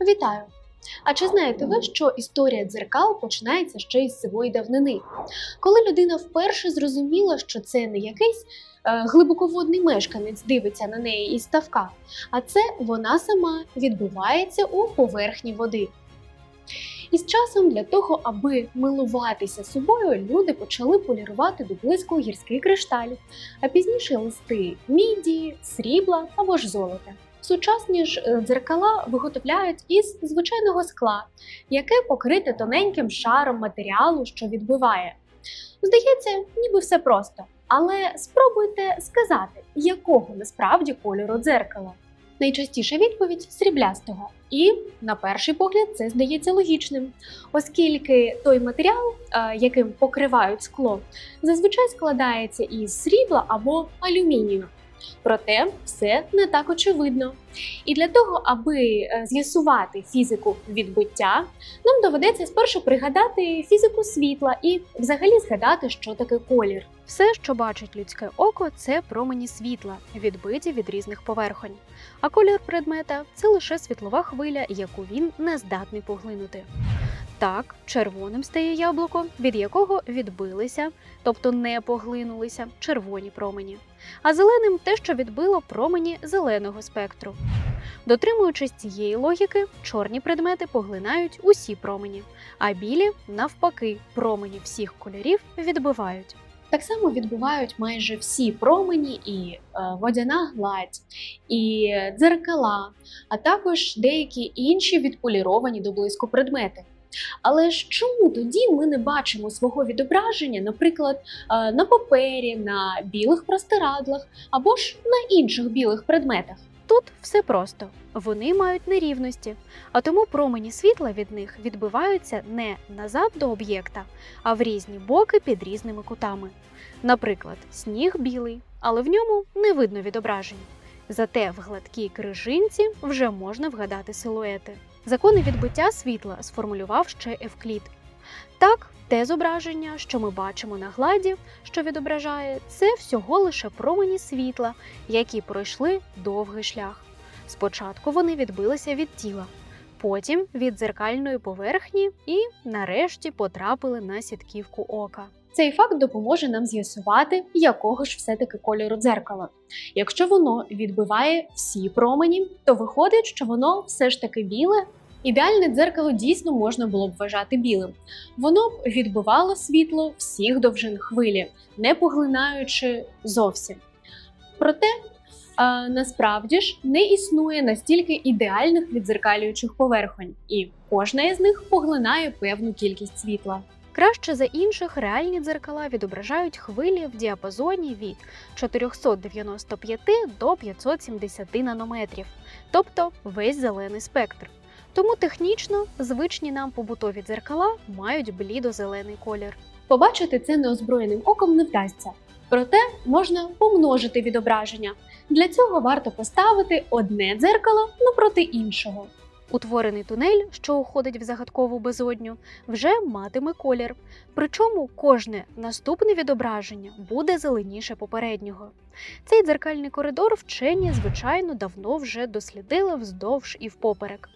Вітаю! А чи знаєте ви, що історія дзеркал починається ще із сивої давнини? Коли людина вперше зрозуміла, що це не якийсь е, глибоководний мешканець дивиться на неї із ставка, а це вона сама відбивається у поверхні води. І з часом для того, аби милуватися собою, люди почали полірувати до блиску гірський кришталь, а пізніше листи міді, срібла або ж золота. Сучасні ж е, дзеркала виготовляють із звичайного скла, яке покрите тоненьким шаром матеріалу, що відбиває. Здається, ніби все просто. Але спробуйте сказати, якого насправді кольору дзеркала. Найчастіша відповідь сріблястого. І на перший погляд це здається логічним, оскільки той матеріал, е, яким покривають скло, зазвичай складається із срібла або алюмінію. Проте все не так очевидно. І для того, аби е, з'ясувати фізику відбиття, нам доведеться спершу пригадати фізику світла і взагалі згадати, що таке колір. Все, що бачить людське око, це промені світла, відбиті від різних поверхонь. А колір предмета це лише світлова хвиля, яку він не здатний поглинути. Так, червоним стає яблуко, від якого відбилися, тобто не поглинулися червоні промені, а зеленим те, що відбило промені зеленого спектру. Дотримуючись цієї логіки, чорні предмети поглинають усі промені, а білі, навпаки, промені всіх кольорів відбивають. Так само відбувають майже всі промені і е, водяна гладь, і дзеркала, а також деякі інші відполіровані до блиску предмети. Але ж чому тоді ми не бачимо свого відображення, наприклад, е, на папері, на білих простирадлах або ж на інших білих предметах? Тут все просто. Вони мають нерівності, а тому промені світла від них відбиваються не назад до об'єкта, а в різні боки під різними кутами. Наприклад, сніг білий, але в ньому не видно відображень. Зате в гладкій крижинці вже можна вгадати силуети. Закони відбиття світла сформулював ще Евклід. Так, те зображення, що ми бачимо на гладі, що відображає, це всього лише промені світла, які пройшли довгий шлях. Спочатку вони відбилися від тіла, потім від дзеркальної поверхні і, нарешті, потрапили на сітківку ока. Цей факт допоможе нам з'ясувати, якого ж все-таки кольору дзеркала. Якщо воно відбиває всі промені, то виходить, що воно все ж таки біле. Ідеальне дзеркало дійсно можна було б вважати білим. Воно б відбивало світло всіх довжин хвилі, не поглинаючи зовсім. Проте а, насправді ж не існує настільки ідеальних відзеркалюючих поверхонь, і кожна із них поглинає певну кількість світла. Краще за інших реальні дзеркала відображають хвилі в діапазоні від 495 до 570 нанометрів, тобто весь зелений спектр. Тому технічно звичні нам побутові дзеркала мають блідо-зелений колір. Побачити це неозброєним оком не вдасться. Проте можна помножити відображення. Для цього варто поставити одне дзеркало напроти іншого. Утворений тунель, що уходить в загадкову безодню, вже матиме колір. Причому кожне наступне відображення буде зеленіше попереднього. Цей дзеркальний коридор вчені, звичайно, давно вже дослідили вздовж і впоперек.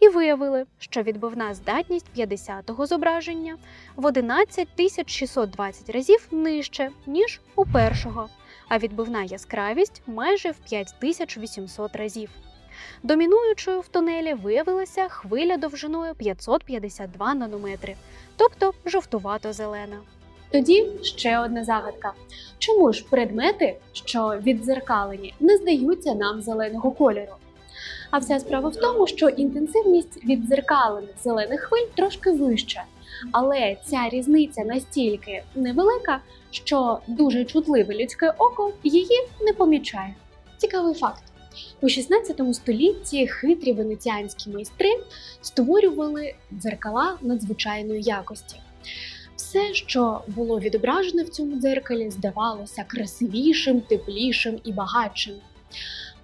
І виявили, що відбивна здатність 50-го зображення в 11 620 разів нижче, ніж у першого, а відбивна яскравість майже в 5800 разів. Домінуючою в тунелі виявилася хвиля довжиною 552 нанометри, тобто жовтувато-зелена. Тоді ще одна загадка: чому ж предмети, що віддзеркалені, не здаються нам зеленого кольору? А вся справа в тому, що інтенсивність віддзеркалених зелених хвиль трошки вища, але ця різниця настільки невелика, що дуже чутливе людське око її не помічає. Цікавий факт. У 16 столітті хитрі венеціанські майстри створювали дзеркала надзвичайної якості. Все, що було відображено в цьому дзеркалі, здавалося красивішим, теплішим і багатшим.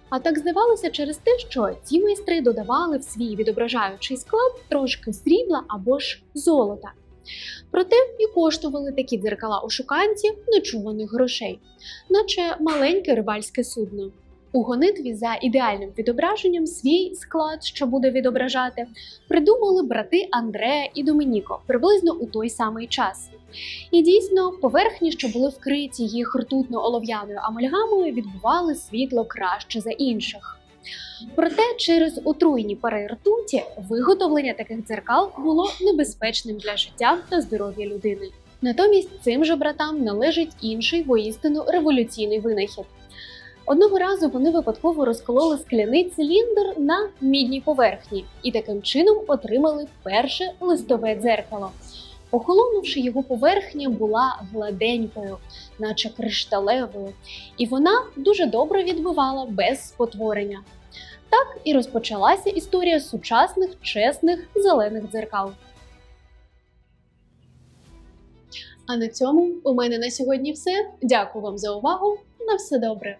А так здавалося через те, що ці майстри додавали в свій відображаючий склад трошки срібла або ж золота. Проте і коштували такі дзеркала у шуканці нечуваних грошей, наче маленьке рибальське судно. У гонитві за ідеальним відображенням свій склад, що буде відображати, придумали брати Андреа і Домініко приблизно у той самий час. І дійсно, поверхні, що були вкриті їх ртутно-олов'яною амальгамою, відбували світло краще за інших. Проте через отруйні пари ртуті виготовлення таких дзеркал було небезпечним для життя та здоров'я людини. Натомість цим же братам належить інший воістину революційний винахід. Одного разу вони випадково розкололи скляний циліндр на мідній поверхні і таким чином отримали перше листове дзеркало. Охолонувши його поверхня була гладенькою, наче кришталевою, і вона дуже добре відбивала без спотворення. Так і розпочалася історія сучасних чесних зелених дзеркал. А на цьому у мене на сьогодні все. Дякую вам за увагу. На все добре.